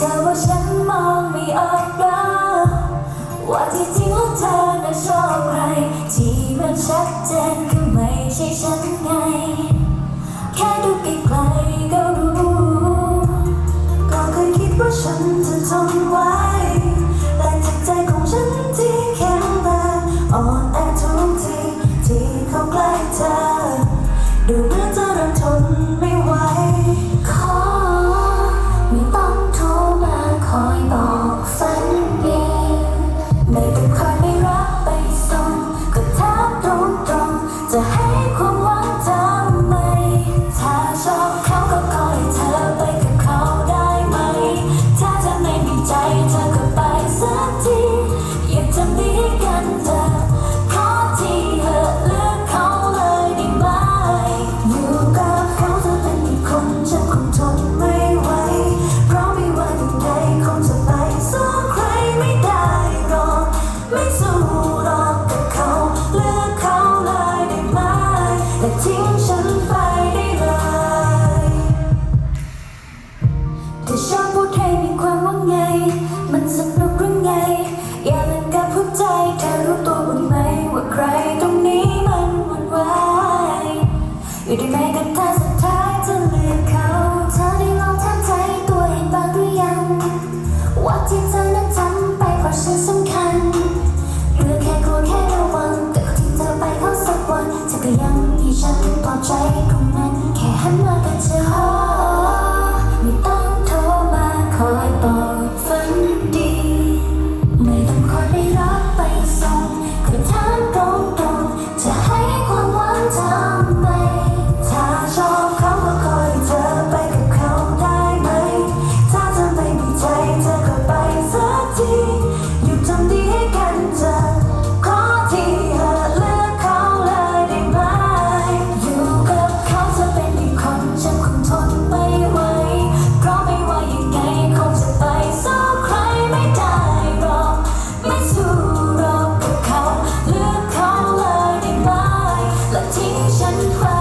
ธออกนะว่าที่จริงแล้วเธอน่ะชอบใคร ที่มันชัดเจนคือไม่ใช่ฉันไง แค่ดูไกลๆก็รู้ ก็เคยคิดว่าฉันจะทนไหวแต่จิตใจของฉันที่แข็งแรงอ่อนแอทุกทีที่เข้าใกล้เธอ ดูเหมือนจะเริ่มทนไม่ไหว อยู่ที่ไหมกับเธอสุดท้ายจะเลือกเขาเธอได้ลองถามใจตัวเองบ้างหรือยัง ว่าที่เธอนั้นทำไปเพราะฉันสำคัญหรือแค่กลัวแค่ระวังแต่ก็ทิ้งเธอไปเขาสักวันเธอก็ยังมีฉันปลอบใจคง 花